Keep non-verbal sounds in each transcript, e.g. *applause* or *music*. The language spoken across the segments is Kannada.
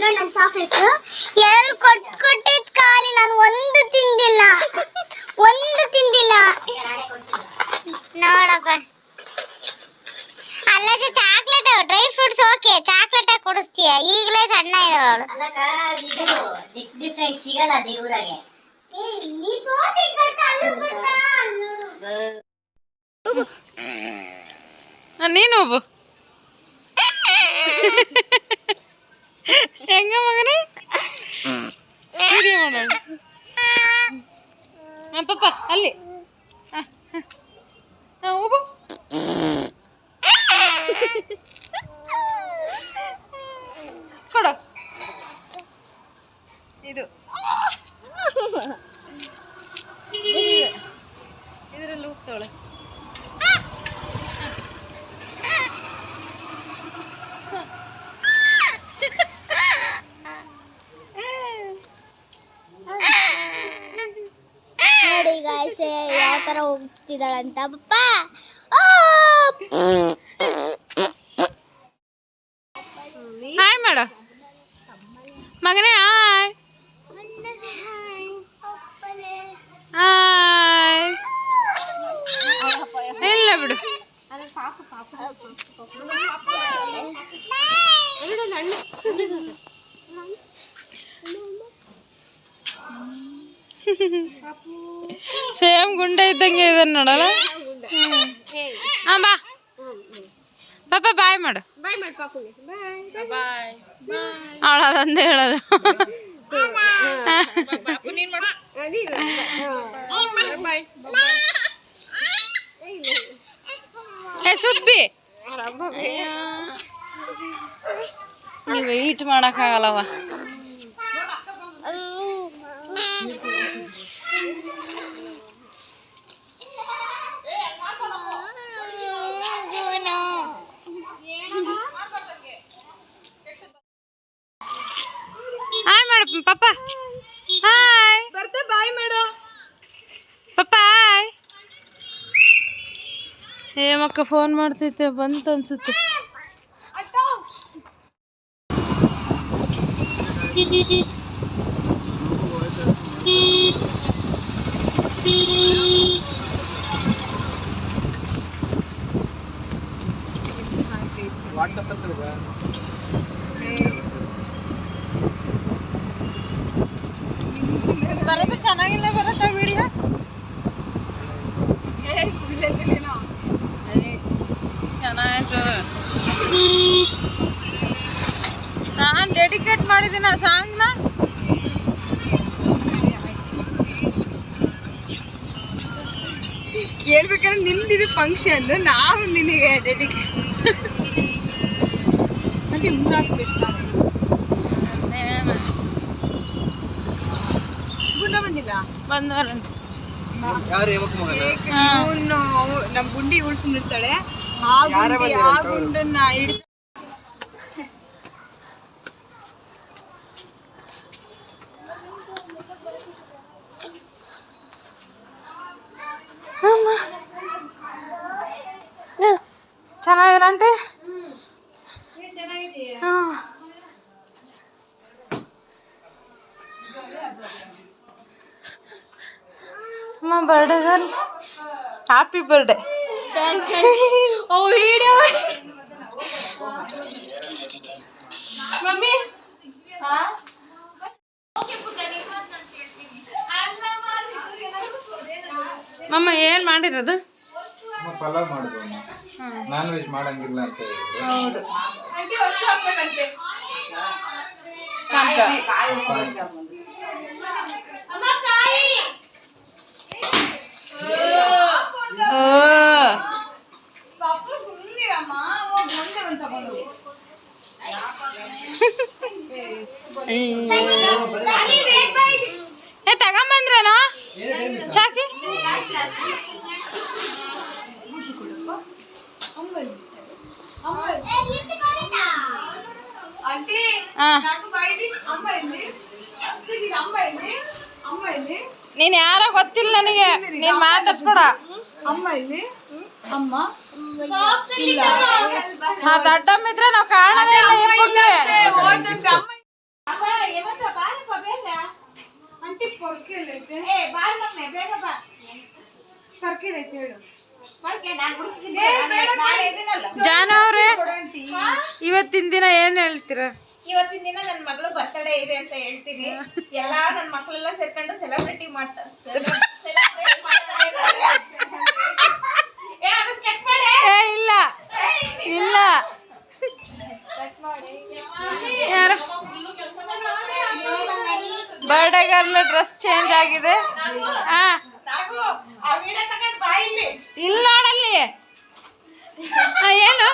ನೋಡಿ ನನ್ನ ಚಾಕ್ಲೇಟ್ಸ್ ಎರಡು ಕೊಟ್ ಕೊಟ್ಟಿದ್ ಖಾಲಿ ನಾನು ಒಂದು ತಿಂದಿಲ್ಲ. ಒಂದು ತಿಂದಿಲ್ಲ. ನೋಡಪ್ಪ. ಅಲ್ಲ chocolate dry fruits okay chocolate ಕೊಡಿಸ್ತೀಯ? ಈಗಲೇ ಸಣ್ಣ ಇರೋಳು ಡಿಫ್ರೆಂಟ್ ಸಿಗಲ್ಲ ಅದು ಊರಾಗೆ. ನೀನು ಹೆಂಗ. *laughs* ಮಗನೇ ವಿಡಿಯೋ ಮಾಡೋಣ ಹಾಂ ಪಪ್ಪ ಅಲ್ಲಿ ಹಾಂ ಹಾಂ ಹೋಗು ಕೊಡು ಇದು ಇದರಲ್ಲಿ ಹೋಗ್ತಾವಳೆ ನೋಡಿ ಗಾಯ್ಸ್ ಯಾವ ತರ ಹೋಗ್ತಿದ್ದಾಳಂತ. ಪಪ್ಪ ಓ! ಹಾಯ್ ಮಾಡು ಮಗನೇ ಹಾಯ್ ಹಾಯ್ ಇಲ್ಲ ಬಿಡು. ಸೇಮ್ *laughs* ಗುಂಡ ಇದ್ದಂಗೆ ಇದೆ ನೋಡಲ್ಲ? ಹಾಂ, ಬಾ. ಪಾಪ, ಬಾಯ್ ಮಾಡು. ಅವಳು ಅದೊಂದೇ ಹೇಳೋದು. ಏ, ಸುಬ್ಬಿ. ನೀವು ವೆಯ್ಟ್ ಮಾಡೋಕ್ಕಾಗಲ್ಲವ ಪಪ್ಪ. ಹಾಯ್ ಬರ್ತಾ ಬಾಯ್ ಮಾಡು. ಪಪ್ಪ ಹಾಯ್ ಏ ಮಕ್ಕ ಫೋನ್ ಮಾಡ್ತೈತೆ ಬಂತು ಅನ್ಸುತ್ತೆ. ಬರೋದು ನಿಂದಿದು ಫಂಕ್ಷನ್ ನಾವು ನಿನಗೆ ಡೆಡಿಕೇಟ್ ಮತ್ತೆ ಉಂಗ್ರ ಹಾಕ್ಬೇಕು ನಾನು ಗುಂಡ ಬಂದಿಲ್ಲ ಬಂದವ್ರಂತ ಇವನು ನಮ್ಮ ಗುಂಡಿ ಉಳ್ಸ್ಕೊಂಡಿರ್ತಾಳೆ ಆ ಗುಂಡಿ ಆ ಗುಂಡನ್ನ ಹಿಡಿದು ಚೆನ್ನಾಗಿಲ್ಲ ಆಂಟಿ? ಹಾಂ ಅಮ್ಮ birthday girl happy birthday oh video mummy. ಮಮ್ಮ ಏನು ಮಾಡಿರೋದು? ಪಲಾವ್ ಮಾಡಿದ್ವು ನಾನ್ ವೆಜ್ ಮಾಡಂಗಿಲ್ಲ ಅಂತ ಹೇಳಿದ್ರು. ಓ. ಏ ತಗೊಂಬಂದ್ರೇನೋ? ಚಾಕಿ. ನೀನ್ ಯಾರೋ ಗೊತ್ತಿಲ್ಲ ನನಗೆ. ನೀನ್ ಮಾತಾಡ್ಸ್ಬೇಡ. ಅಮ್ಮ ಇಲ್ಲಿ ಅಮ್ಮ? ಹಾ ದೊಡ್ಡಮ್ಮ ಇದ್ರೆ ನಾವು ಕಾಣದೇ ಇಲ್ಲ ಬೇಗ. ಬಾ. ಪರ್ಕಿರೈತೆ ಹೇಳು. ಅಮ್ಮ ಜಾನು ಅವ್ರೆ ಇವತ್ತಿನ ದಿನ ಏನ್ ಹೇಳ್ತೀರ? ಇವತ್ತಿನ ದಿನ ನನ್ನ ಮಗಳು ಬರ್ತಡೇ ಇದೆ ಅಂತ ಹೇಳ್ತೀನಿ. ಎಲ್ಲಾ ನನ್ನ ಮಕ್ಕಳೆಲ್ಲ ಸೇರ್ಕೊಂಡು ಸೆಲೆಬ್ರಿಟಿ ಮಾಡ್ತಾರೆ celebrate ಮಾಡ್ತಾರೆ. ಏ, ಅದು cut ಮಾಡೆ. ಏ ಇಲ್ಲ. ಇಲ್ಲ. ಯಾರು? ಬರ್ಡೇ ಗರ್ಲ್ ಡ್ರೆಸ್ ಚೇಂಜ್ ಆಗಿದೆ. ಹಾ. ಇಲ್ಲಿ. ಇಲ್ಲಿ ನೋಡಲ್ಲಿ. ಆ, ಏನು?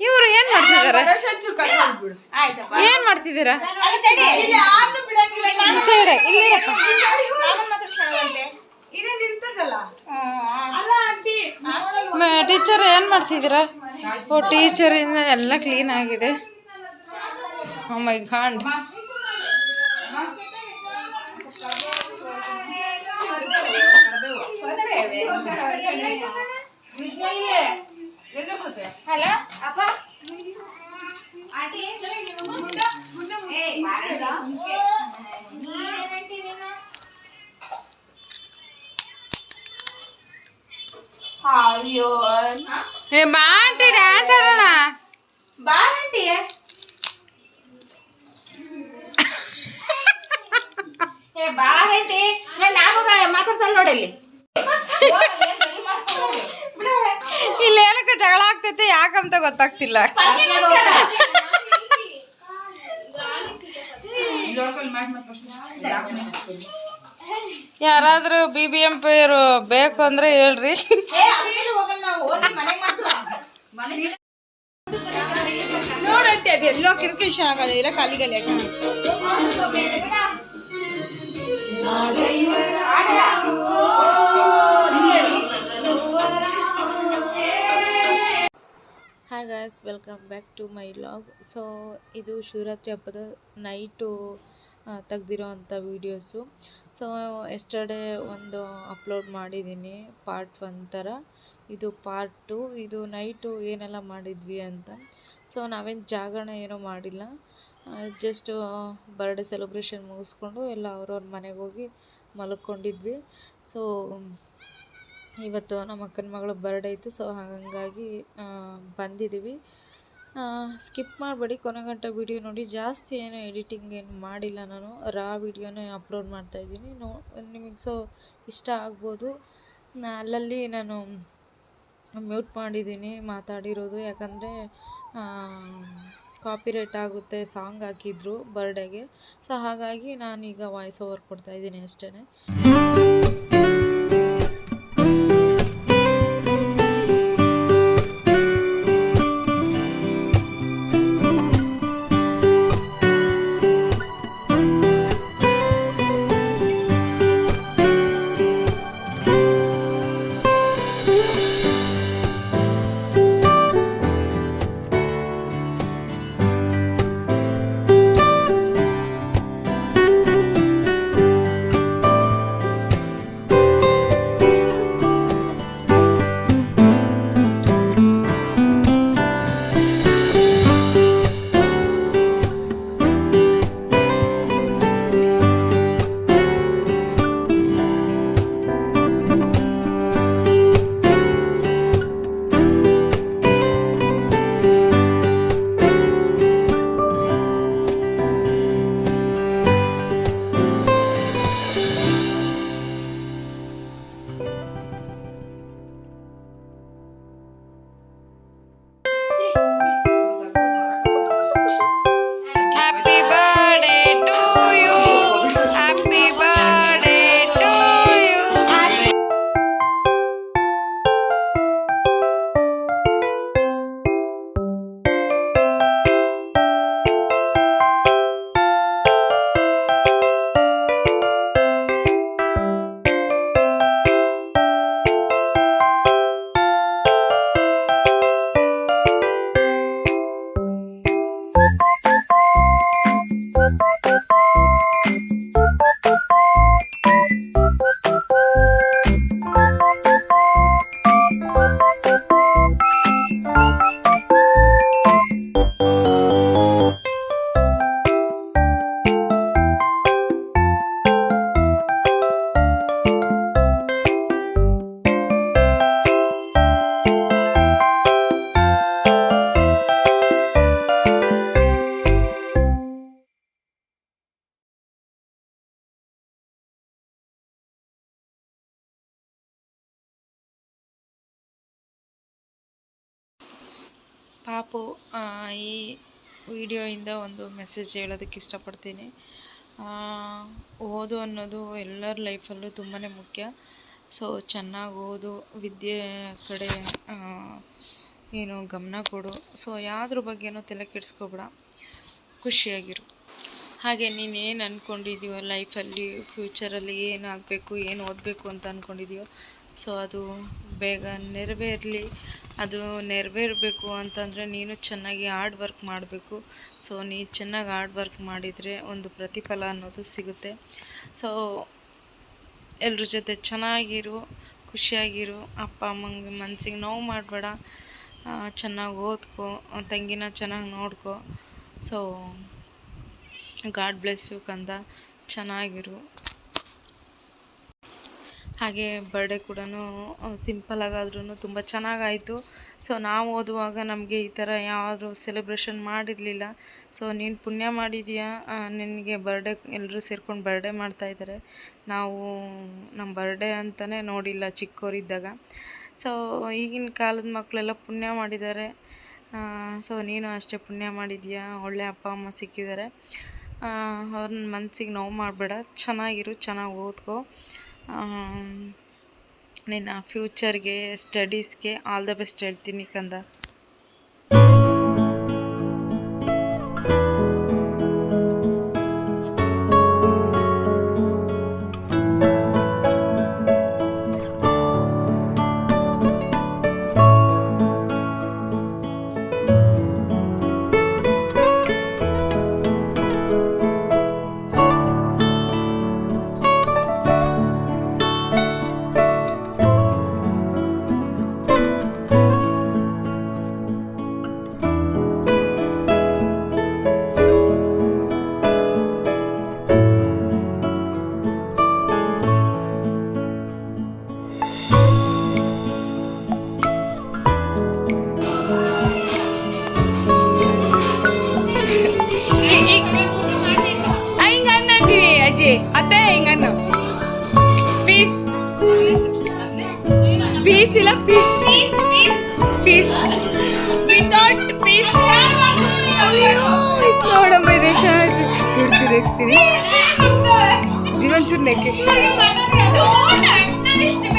ಇವ್ರು ಏನ್ ಮಾಡ್ತಿದಾರೆ ಏನ್ ಮಾಡ್ತಿದ್ದೀರಾ? ಟೀಚರ್ ಏನ್ ಮಾಡ್ತಿದ್ದೀರಾ? ಓ ಟೀಚರ್ ಇಂದ ಎಲ್ಲ ಕ್ಲೀನ್ ಆಗಿದೆ. Oh oh my god hello ಅಪ್ಪ ಆಂಟಿ ಏ ಅಯ್ಯೋ ಏ ಡ್ಯಾನ್ಸ್ ಆಡೋಣ ಬಾರಂಟಿ ಏ ಬಾರಂಟಿ ನಾನು ಮಾತಾಡ್ತಾಳೆ ನೋಡಲ್ಲಿ ಇಲ್ಲಿ. ಏನಕ್ಕೆ ಜಗಳ ಆಗ್ತೈತೆ? ಯಾಕಂತ ಗೊತ್ತಾಗ್ತಿಲ್ಲ. ಯಾರಾದ್ರೂ ಬಿ ಬಿ ಎಂ ಪಿ ಬೇಕು ಅಂದ್ರೆ ಹೇಳ್ರಿ. ನೋಡಂತೆ, ಅದು ಎಲ್ಲೋ ಕಿರ್ಕಿಶ ಆಗಲ್ಲ ಇಲ್ಲ ಕಾಲಿಗಲ್ಲಿ. Hi guys welcome back to my vlog so ಇದು ಶಿವರಾತ್ರಿ ಹಬ್ಬದ ನೈಟು ತೆಗ್ದಿರೋ ಅಂಥ ವೀಡಿಯೋಸು ಸೊ ಎಸ್ಟರ್ಡೇ ಒಂದು ಅಪ್ಲೋಡ್ ಮಾಡಿದ್ದೀನಿ ಪಾರ್ಟ್ ಒನ್ ಥರ ಇದು ಪಾರ್ಟ್ ಟು ಇದು ನೈಟು ಏನೆಲ್ಲ ಮಾಡಿದ್ವಿ ಅಂತ. ಸೊ ನಾವೇನು ಜಾಗರಣೆ ಏನೂ ಮಾಡಿಲ್ಲ. ಜಸ್ಟು ಬರ್ಡೇ ಸೆಲೆಬ್ರೇಷನ್ ಮುಗಿಸ್ಕೊಂಡು ಎಲ್ಲ ಅವ್ರವ್ರ ಮನೆಗೆ ಹೋಗಿ ಮಲ್ಕೊಂಡಿದ್ವಿ. ಸೊ ಇವತ್ತು ನಮ್ಮ ಅಕ್ಕನ ಮಗಳ ಬರ್ಡೇ ಇತ್ತು ಸೊ ಹಾಗಾಗಿ ಬಂದಿದ್ದೀವಿ ಸ್ಕಿಪ್ ಮಾಡಬೇಡಿ, ಕೊನೆ ಗಂಟೆ ವಿಡಿಯೋ ನೋಡಿ. ಜಾಸ್ತಿ ಏನು ಎಡಿಟಿಂಗ್ ಏನು ಮಾಡಿಲ್ಲ ನಾನು. ರಾ ವಿಡಿಯೋನೇ ಅಪ್ಲೋಡ್ ಮಾಡ್ತಾಯಿದ್ದೀನಿ ನೋ, ನಿಮಗೆ ಸೊ ಇಷ್ಟ ಆಗ್ಬೋದು. ಅಲ್ಲಲ್ಲಿ ನಾನು ಮ್ಯೂಟ್ ಮಾಡಿದ್ದೀನಿ, ಮಾತಾಡಿರೋದು. ಯಾಕಂದರೆ ಕಾಪಿರೈಟ್ ಆಗುತ್ತೆ ಸಾಂಗ್ ಹಾಕಿದ್ರು ಬರ್ಡೇಗೆ ಸೊ ಹಾಗಾಗಿ ನಾನೀಗ ವಾಯ್ಸ್ ಓವರ್ ಕೊಡ್ತಾಯಿದ್ದೀನಿ ಅಷ್ಟೇ ಆ, ಈ ವಿಡಿಯೋಯಿಂದ ಒಂದು ಮೆಸೇಜ್ ಹೇಳೋದಕ್ಕೆ ಇಷ್ಟಪಡ್ತೀನಿ. ಓದು ಅನ್ನೋದು ಎಲ್ಲರ ಲೈಫಲ್ಲೂ ತುಂಬಾ ಮುಖ್ಯ. ಸೊ ಚೆನ್ನಾಗಿ ಓದು ವಿದ್ಯೆ ಕಡೆ ಏನು ಗಮನ ಕೊಡು. ಸೊ ಯಾವುದ್ರ ಬಗ್ಗೆನೂ ತಲೆ ಕೆಡಿಸ್ಕೋಬೇಡ. ಖುಷಿಯಾಗಿರು. ಹಾಗೆ ನೀನು ಏನು ಅಂದ್ಕೊಂಡಿದ್ಯೋ ಲೈಫಲ್ಲಿ ಫ್ಯೂಚರಲ್ಲಿ ಏನು ಆಗಬೇಕು ಏನು ಓದಬೇಕು ಅಂತ ಅಂದ್ಕೊಂಡಿದ್ಯೋ ಸೊ ಅದು ಬೇಗ ನೆರವೇರಲಿ. ಅದು ನೆರವೇರಬೇಕು ಅಂತಂದರೆ ನೀನು ಚೆನ್ನಾಗಿ ಹಾರ್ಡ್ ವರ್ಕ್ ಮಾಡಬೇಕು. ಸೊ ನೀನು ಚೆನ್ನಾಗಿ ಹಾರ್ಡ್ ವರ್ಕ್ ಮಾಡಿದರೆ ಒಂದು ಪ್ರತಿಫಲ ಅನ್ನೋದು ಸಿಗುತ್ತೆ. ಸೊ ಎಲ್ರ ಜೊತೆ ಚೆನ್ನಾಗಿರು, ಖುಷಿಯಾಗಿರು. ಅಪ್ಪ, ಅಮ್ಮಂಗೆ ಮನ್ಸಿಗೆ ನೋವು ಮಾಡಬೇಡ. ಚೆನ್ನಾಗಿ ಓದ್ಕೊ. ತಂಗಿನ ಚೆನ್ನಾಗಿ ನೋಡ್ಕೊ. ಸೊ ಗಾಡ್ ಬ್ಲೆಸ್ ಯು ಕಂದ. ಚೆನ್ನಾಗಿರು. ಹಾಗೆ ಬರ್ಡೇ ಕೂಡ ಸಿಂಪಲಾಗಾದ್ರೂ ತುಂಬ ಚೆನ್ನಾಗಾಯಿತು. ಸೊ ನಾವು ಓದುವಾಗ ನಮಗೆ ಈ ಥರ ಯಾರು ಸೆಲೆಬ್ರೇಷನ್ ಮಾಡಿರಲಿಲ್ಲ. ಸೊ ನೀನು ಪುಣ್ಯ ಮಾಡಿದೀಯಾ? ನಿನಗೆ ಬರ್ಡೇ ಎಲ್ಲರೂ ಸೇರ್ಕೊಂಡು ಬರ್ಡೇ ಮಾಡ್ತಾಯಿದ್ದಾರೆ ನಾವು ನಮ್ಮ ಬರ್ಡೇ ಅಂತಲೇ ನೋಡಿಲ್ಲ ಚಿಕ್ಕವರಿದ್ದಾಗ ಸೊ ಈಗಿನ ಕಾಲದ ಮಕ್ಕಳೆಲ್ಲ ಪುಣ್ಯ ಮಾಡಿದ್ದಾರೆ ಸೊ ನೀನು ಅಷ್ಟೇ ಪುಣ್ಯ ಮಾಡಿದೀಯಾ? ಒಳ್ಳೆ ಅಪ್ಪ, ಅಮ್ಮ ಸಿಕ್ಕಿದ್ದಾರೆ ಅವ್ರನ್ನ ಮನಸ್ಸಿಗೆ ನೋವು ಮಾಡಬೇಡ. ಚೆನ್ನಾಗಿರು, ಚೆನ್ನಾಗಿ ಓದ್ಕೊ. ನಿನ್ನ ಫ್ಯೂಚರ್ಗೆ ಸ್ಟಡೀಸ್ಗೆ ಆಲ್ ದ ಬೆಸ್ಟ್ ಹೇಳ್ತೀನಿ ಕಂದ. ಪೀಸ್ ಇಲ್ಲ ಪೀಸ್ ಪೀಸ್ ವಿತೌಟ್ ಪೀಸ್ ನೋಡಮ್ಮ ದೇಶ ಚೂರು ಎಕ್ಸ್ತೀನಿ ಇದೊಂಚೂರು ನೆಕ್ಕೆ ಫುಲ್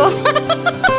哈哈哈哈哈